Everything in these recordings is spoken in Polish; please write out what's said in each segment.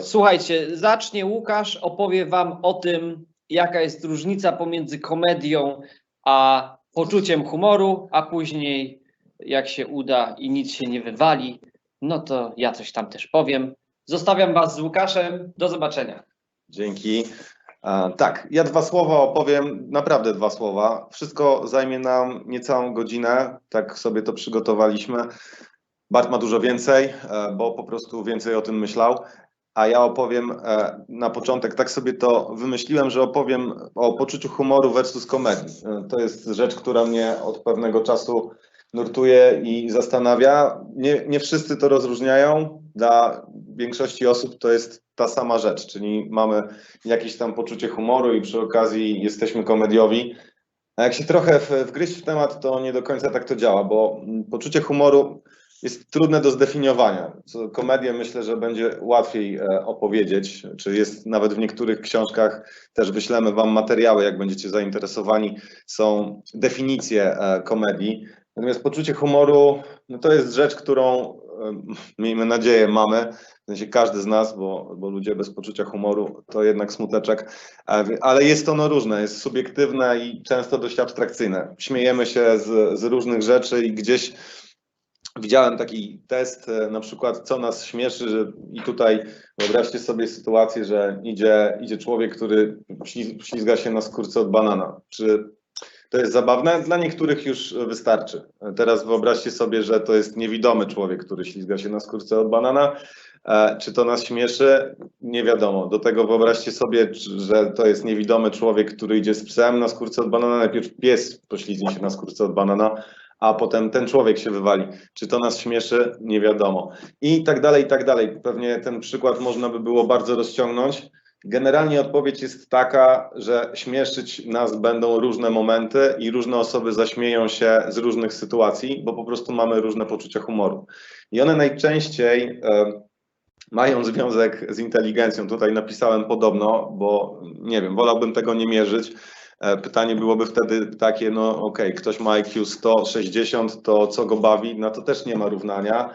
Słuchajcie, zacznie Łukasz, opowie wam o tym, jaka jest różnica pomiędzy komedią a poczuciem humoru, a później jak się uda i nic się nie wywali, no to ja coś tam też powiem. Zostawiam was z Łukaszem. Do zobaczenia. Dzięki. E, Tak, ja dwa słowa opowiem, naprawdę dwa słowa. Wszystko zajmie nam niecałą godzinę, tak sobie to przygotowaliśmy. Bart ma dużo więcej, e, bo po prostu więcej o tym myślał. A ja opowiem e, na początek, tak sobie to wymyśliłem, że opowiem o poczuciu humoru versus komedii. E, To jest rzecz, która mnie od pewnego czasu nurtuje i zastanawia. Nie, nie wszyscy to rozróżniają. Dla większości osób to jest ta sama rzecz, czyli mamy jakieś tam poczucie humoru i przy okazji jesteśmy komediowi. A jak się trochę wgryźć w temat, to nie do końca tak to działa, bo mm, poczucie humoru jest trudne do zdefiniowania. Komedię myślę, że będzie łatwiej e, opowiedzieć, czy jest nawet w niektórych książkach, też wyślemy Wam materiały, jak będziecie zainteresowani, są definicje e, komedii. Natomiast poczucie humoru, no to jest rzecz, którą e, miejmy nadzieję mamy, w sensie każdy z nas, bo, bo ludzie bez poczucia humoru to jednak smuteczek, ale jest ono różne, jest subiektywne i często dość abstrakcyjne. Śmiejemy się z, z różnych rzeczy i gdzieś widziałem taki test, e, na przykład co nas śmieszy, że i tutaj wyobraźcie sobie sytuację, że idzie, idzie człowiek, który śliz- ślizga się na skórce od banana. Czy to jest zabawne? Dla niektórych już wystarczy. Teraz wyobraźcie sobie, że to jest niewidomy człowiek, który ślizga się na skórce od banana. E, Czy to nas śmieszy? Nie wiadomo. Do tego wyobraźcie sobie, że to jest niewidomy człowiek, który idzie z psem na skórce od banana. Najpierw pies poślizgnie się na skórce od banana, a potem ten człowiek się wywali. Czy to nas śmieszy? Nie wiadomo. I tak dalej, i tak dalej. Pewnie ten przykład można by było bardzo rozciągnąć. Generalnie odpowiedź jest taka, że śmieszyć nas będą różne momenty i różne osoby zaśmieją się z różnych sytuacji, bo po prostu mamy różne poczucia humoru. I one najczęściej mają związek z inteligencją. Tutaj napisałem podobno, bo nie wiem, wolałbym tego nie mierzyć. E, Pytanie byłoby wtedy takie, no okej, ktoś ma IQ 160, to co go bawi? No to też nie ma równania,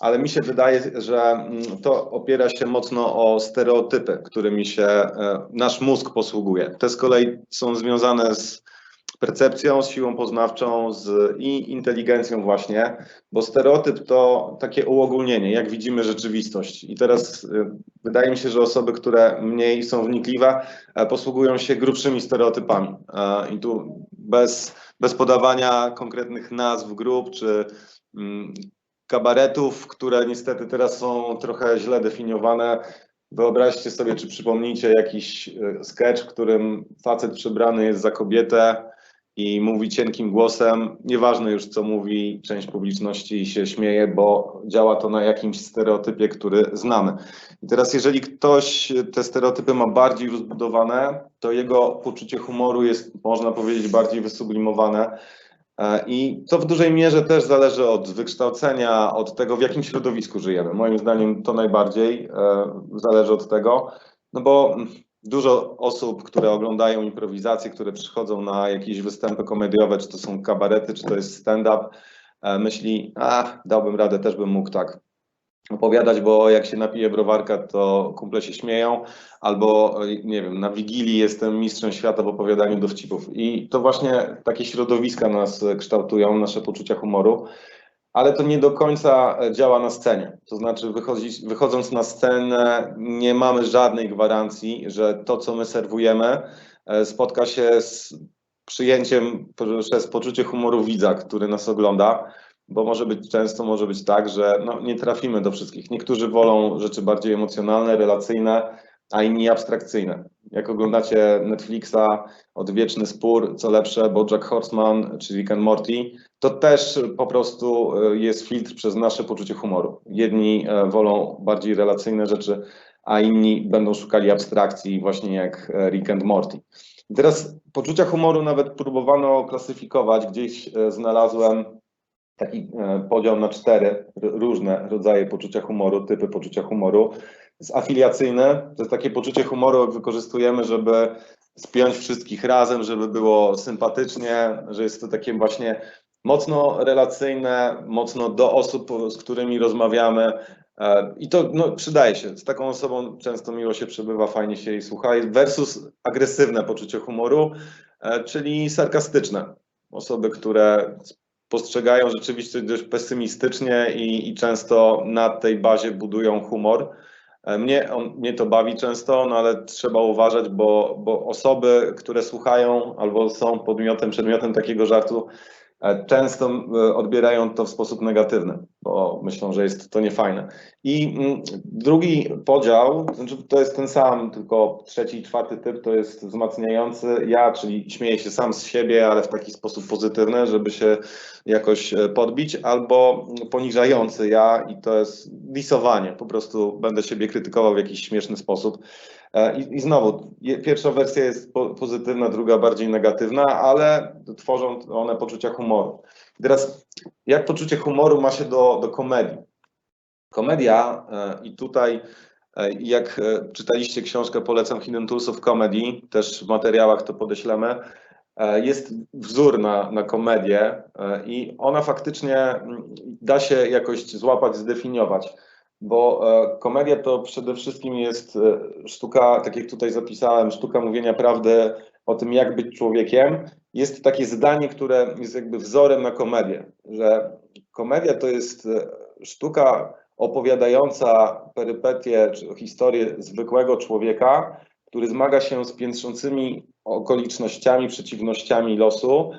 ale mi się wydaje, że mm, to opiera się mocno o stereotypy, którymi się e, nasz mózg posługuje. Te z kolei są związane z percepcją, z siłą poznawczą z, i inteligencją właśnie, bo stereotyp to takie uogólnienie, jak widzimy rzeczywistość. I teraz y, wydaje mi się, że osoby, które mniej są wnikliwe, e, posługują się grubszymi stereotypami. E, I tu bez, bez podawania konkretnych nazw grup czy mm, kabaretów, które niestety teraz są trochę źle definiowane. Wyobraźcie sobie, czy przypomnicie jakiś e, sketch, w którym facet przebrany jest za kobietę i mówi cienkim głosem. Nieważne już, co mówi, część publiczności się śmieje, bo działa to na jakimś stereotypie, który znamy. I teraz, jeżeli ktoś te stereotypy ma bardziej rozbudowane, to jego poczucie humoru jest, można powiedzieć, bardziej wysublimowane. E, I to w dużej mierze też zależy od wykształcenia, od tego, w jakim środowisku żyjemy. Moim zdaniem to najbardziej e, zależy od tego, no bo dużo osób, które oglądają improwizacje, które przychodzą na jakieś występy komediowe, czy to są kabarety, czy to jest stand-up, e, myśli, a dałbym radę, też bym mógł tak opowiadać, bo jak się napije browarka, to kumple się śmieją, albo e, nie wiem, na Wigilii jestem mistrzem świata w opowiadaniu dowcipów. I to właśnie takie środowiska nas kształtują, nasze poczucia humoru, ale to nie do końca e, działa na scenie. To znaczy, wychodząc na scenę, nie mamy żadnej gwarancji, że to, co my serwujemy, e, spotka się z przyjęciem przez poczucie humoru widza, który nas ogląda bo może być często może być tak, że no, nie trafimy do wszystkich. Niektórzy wolą rzeczy bardziej emocjonalne, relacyjne, a inni abstrakcyjne. Jak oglądacie Netflixa, odwieczny spór, co lepsze, BoJack Horseman czy Rick and Morty, to też po prostu e, jest filtr przez nasze poczucie humoru. Jedni e, wolą bardziej relacyjne rzeczy, a inni będą szukali abstrakcji, właśnie jak e, Rick and Morty. Teraz poczucia humoru nawet próbowano klasyfikować. Gdzieś znalazłem taki podział na cztery różne rodzaje poczucia humoru, typy poczucia humoru. Jest afiliacyjne, to jest takie poczucie humoru, jak wykorzystujemy, żeby spiąć wszystkich razem, żeby było sympatycznie, że jest to takie właśnie mocno relacyjne, mocno do osób, z którymi rozmawiamy, E, I to no, przydaje się. Z taką osobą często miło się przebywa, fajnie się jej słucha. Versus agresywne poczucie humoru, e, czyli sarkastyczne. Osoby, które postrzegają rzeczywistość dość pesymistycznie i, i często na tej bazie budują humor. E, Mnie, on, mnie to bawi często, no ale trzeba uważać, bo, bo osoby, które słuchają albo są podmiotem, przedmiotem takiego żartu, często e, odbierają to w sposób negatywny, bo myślą, że jest to niefajne. I drugi podział, znaczy to jest ten sam, tylko trzeci i czwarty typ to jest wzmacniający ja, czyli śmieję się sam z siebie, ale w taki sposób pozytywny, żeby się jakoś e, podbić, albo poniżający ja i to jest disowanie, po prostu będę siebie krytykował w jakiś śmieszny sposób. E, I, i znowu, pierwsza wersja jest po, pozytywna, druga bardziej negatywna, ale tworzą one poczucia humoru. I teraz, jak poczucie humoru ma się do, do komedii? Komedia e, i tutaj e, jak czytaliście książkę, polecam Hidden Tools of Comedy, też w materiałach to podeślemy, jest wzór na, na komedię e, i ona faktycznie mm, da się jakoś złapać, zdefiniować, bo e, komedia to przede wszystkim jest e, sztuka, tak jak tutaj zapisałem, sztuka mówienia prawdy o tym, jak być człowiekiem. Jest takie zdanie, które jest jakby wzorem na komedię, że komedia to jest e, sztuka opowiadająca perypetie czy historię zwykłego człowieka, który zmaga się z piętrzącymi okolicznościami, przeciwnościami losu,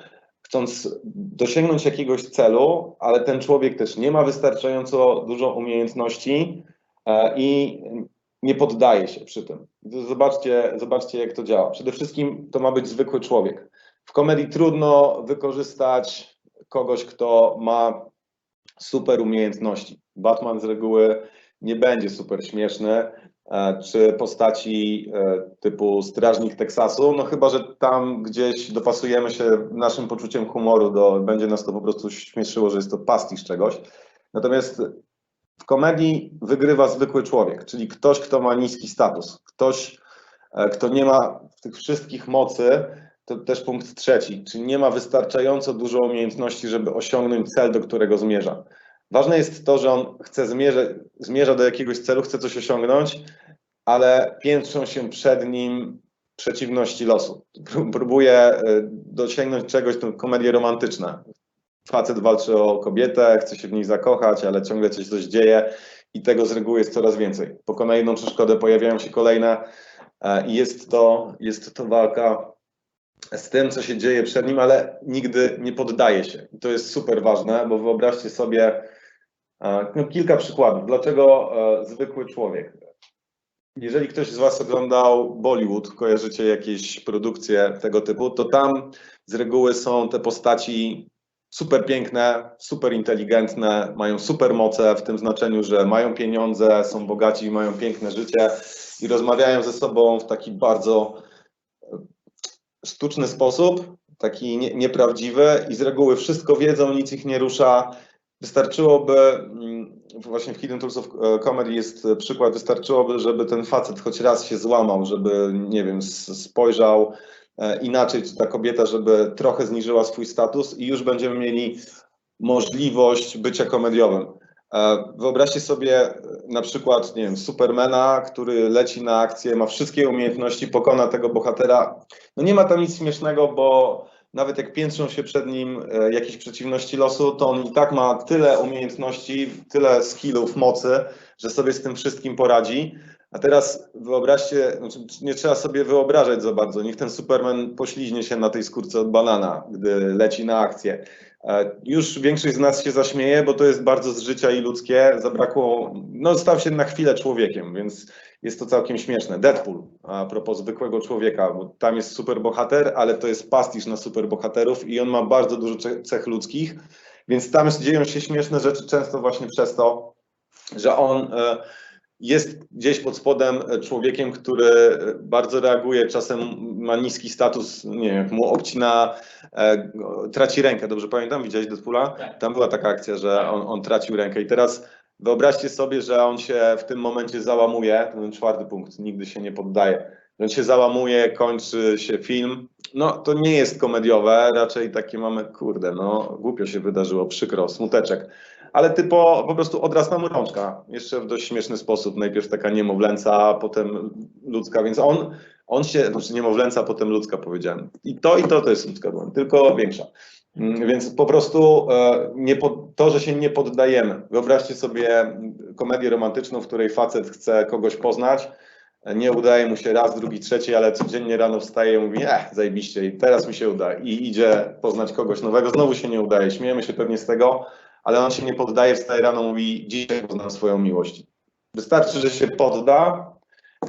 chcąc dosięgnąć jakiegoś celu, ale ten człowiek też nie ma wystarczająco dużo umiejętności e, i nie poddaje się przy tym. Zobaczcie, zobaczcie, jak to działa. Przede wszystkim to ma być zwykły człowiek. W komedii trudno wykorzystać kogoś, kto ma super umiejętności. Batman z reguły nie będzie super śmieszny, czy postaci e, typu Strażnik Teksasu, no chyba, że tam gdzieś dopasujemy się naszym poczuciem humoru, do, będzie nas to po prostu śmieszyło, że jest to pastisz czegoś. Natomiast w komedii wygrywa zwykły człowiek, czyli ktoś, kto ma niski status, ktoś, e, kto nie ma tych wszystkich mocy, to też punkt trzeci, czyli nie ma wystarczająco dużo umiejętności, żeby osiągnąć cel, do którego zmierza. Ważne jest to, że on chce zmierza, zmierza do jakiegoś celu, chce coś osiągnąć, ale piętrzą się przed nim przeciwności losu. Pró- Próbuje y, dosięgnąć czegoś, to komedie romantyczne. Facet walczy o kobietę, chce się w niej zakochać, ale ciągle coś coś dzieje i tego z reguły jest coraz więcej. Pokona jedną przeszkodę, pojawiają się kolejne e, i jest to, jest to walka z tym, co się dzieje przed nim, ale nigdy nie poddaje się. To jest super ważne, bo wyobraźcie sobie no, kilka przykładów. Dlaczego e, zwykły człowiek? Jeżeli ktoś z Was oglądał Bollywood, kojarzycie jakieś produkcje tego typu, to tam z reguły są te postaci super piękne, super inteligentne, mają super moce w tym znaczeniu, że mają pieniądze, są bogaci, mają piękne życie i rozmawiają ze sobą w taki bardzo sztuczny sposób, taki nie, nieprawdziwy i z reguły wszystko wiedzą, nic ich nie rusza. Wystarczyłoby, mm, właśnie w Hidden Tools of e, Comedy jest przykład, wystarczyłoby, żeby ten facet choć raz się złamał, żeby, nie wiem, spojrzał e, inaczej, czy ta kobieta, żeby trochę zniżyła swój status i już będziemy mieli możliwość bycia komediowym. E, Wyobraźcie sobie na przykład, nie wiem, Supermana, który leci na akcję, ma wszystkie umiejętności, pokona tego bohatera. No nie ma tam nic śmiesznego, bo nawet jak piętrzą się przed nim e, jakieś przeciwności losu, to on i tak ma tyle umiejętności, tyle skillów, mocy, że sobie z tym wszystkim poradzi. A teraz wyobraźcie, znaczy nie trzeba sobie wyobrażać za bardzo, niech ten Superman pośliźnie się na tej skórce od banana, gdy leci na akcję. E, Już większość z nas się zaśmieje, bo to jest bardzo z życia i ludzkie. Zabrakło, no stał się na chwilę człowiekiem, więc jest to całkiem śmieszne. Deadpool, a propos zwykłego człowieka, bo tam jest super bohater, ale to jest pastisz na super bohaterów i on ma bardzo dużo ce- cech ludzkich, więc tam dzieją się śmieszne rzeczy często właśnie przez to, że on e, jest gdzieś pod spodem człowiekiem, który bardzo reaguje, czasem ma niski status, nie wiem, jak mu obcina, e, traci rękę, dobrze pamiętam? Widziałeś Deadpoola? Tak. Tam była taka akcja, że on, on tracił rękę i teraz wyobraźcie sobie, że on się w tym momencie załamuje, ten czwarty punkt, nigdy się nie poddaje, on się załamuje, kończy się film, no to nie jest komediowe, raczej takie mamy, kurde, no głupio się wydarzyło, przykro, smuteczek. Ale typo po prostu odrasła mu rączka, jeszcze w dość śmieszny sposób, najpierw taka niemowlęca, potem ludzka, więc on, on się, znaczy niemowlęca, potem ludzka powiedziałem. I to i to to jest ludzka dłoń, tylko większa. Mm, Więc po prostu e, nie pod, to, że się nie poddajemy. Wyobraźcie sobie komedię romantyczną, w której facet chce kogoś poznać, nie udaje mu się raz, drugi, trzeci, ale codziennie rano wstaje i mówi, eh, zajebiście, teraz mi się uda. I idzie poznać kogoś nowego, znowu się nie udaje, śmiejemy się pewnie z tego, ale on się nie poddaje, wstaje rano, mówi, dzisiaj poznam swoją miłość. Wystarczy, że się podda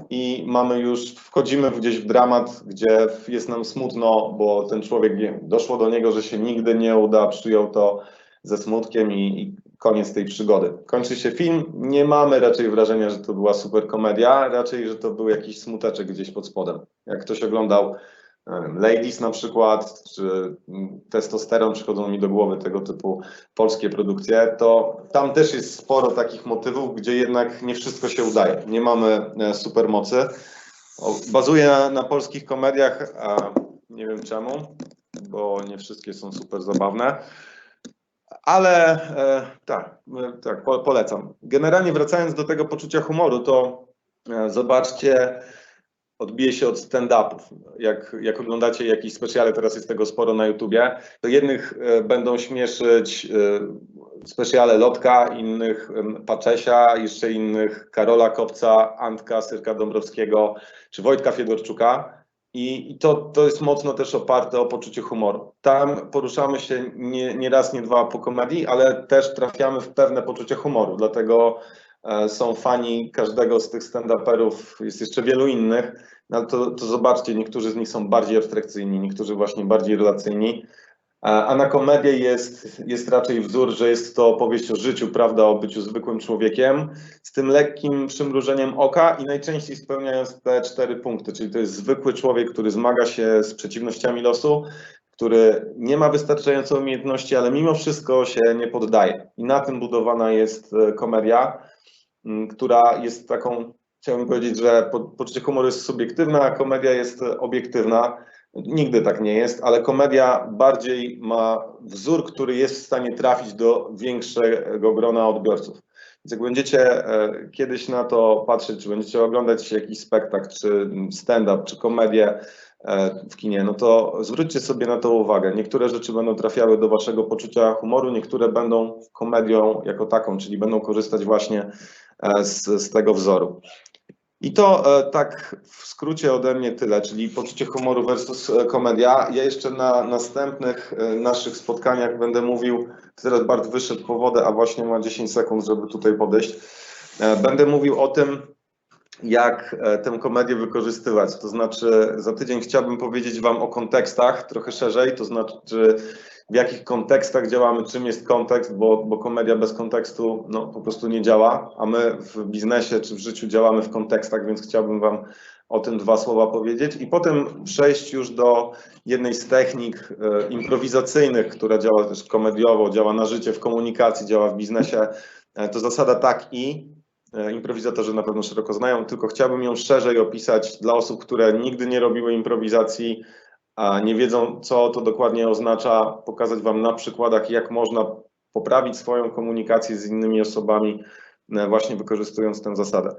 i mamy już, wchodzimy gdzieś w dramat, gdzie jest nam smutno, bo ten człowiek, nie, doszło do niego, że się nigdy nie uda, przyjął to ze smutkiem i, i koniec tej przygody. Kończy się film, nie mamy raczej wrażenia, że to była super komedia, raczej, że to był jakiś smuteczek gdzieś pod spodem. Jak ktoś oglądał Ladies na przykład, czy Testosteron, przychodzą mi do głowy tego typu polskie produkcje, to tam też jest sporo takich motywów, gdzie jednak nie wszystko się udaje. Nie mamy e, supermocy. O, Bazuje na, na polskich komediach, a nie wiem czemu, bo nie wszystkie są super zabawne. Ale e, tak, e, tak, po, polecam. Generalnie wracając do tego poczucia humoru, to e, zobaczcie, odbije się od stand-upów. Jak, jak oglądacie jakieś specjale, teraz jest tego sporo na YouTubie, to jednych e, będą śmieszyć e, specjale Lotka, innych Paczesia, jeszcze innych Karola Kopca, Antka Syrka Dąbrowskiego czy Wojtka Fiedorczuka. I, to, to jest mocno też oparte o poczucie humoru. Tam poruszamy się nie, nie raz, nie dwa po komedii, ale też trafiamy w pewne poczucie humoru. Dlatego są fani każdego z tych stand-uperów, jest jeszcze wielu innych, no to, to zobaczcie, niektórzy z nich są bardziej abstrakcyjni, niektórzy właśnie bardziej relacyjni. A a na komedię jest, jest raczej wzór, że jest to opowieść o życiu, prawda, o byciu zwykłym człowiekiem, z tym lekkim przymrużeniem oka i najczęściej spełniając te cztery punkty, czyli to jest zwykły człowiek, który zmaga się z przeciwnościami losu, który nie ma wystarczająco umiejętności, ale mimo wszystko się nie poddaje. I na tym budowana jest e, komedia, która jest taką, chciałbym powiedzieć, że po- poczucie humoru jest subiektywne, a komedia jest obiektywna. Nigdy tak nie jest, ale komedia bardziej ma wzór, który jest w stanie trafić do większego grona odbiorców. Więc jak będziecie e, kiedyś na to patrzeć, czy będziecie oglądać jakiś spektakl, czy stand-up, czy komedię e, w kinie, no to zwróćcie sobie na to uwagę. Niektóre rzeczy będą trafiały do waszego poczucia humoru, niektóre będą komedią jako taką, czyli będą korzystać właśnie z, z tego wzoru. I to e, tak w skrócie ode mnie tyle, czyli poczucie humoru versus e, komedia. Ja jeszcze na następnych e, naszych spotkaniach będę mówił, teraz Bart wyszedł po wodę, a właśnie ma 10 sekund, żeby tutaj podejść. E, Będę mówił o tym, jak e, tę komedię wykorzystywać. To znaczy, za tydzień chciałbym powiedzieć Wam o kontekstach trochę szerzej, to znaczy, w jakich kontekstach działamy, czym jest kontekst, bo, bo komedia bez kontekstu no, po prostu nie działa, a my w biznesie czy w życiu działamy w kontekstach, więc chciałbym Wam o tym dwa słowa powiedzieć i potem przejść już do jednej z technik e, improwizacyjnych, która działa też komediowo, działa na życie, w komunikacji, działa w biznesie. E, to zasada tak i, E, Improwizatorzy na pewno szeroko znają, tylko chciałbym ją szerzej opisać dla osób, które nigdy nie robiły improwizacji, a nie wiedzą, co to dokładnie oznacza, pokazać Wam na przykładach, jak można poprawić swoją komunikację z innymi osobami, e, właśnie wykorzystując tę zasadę.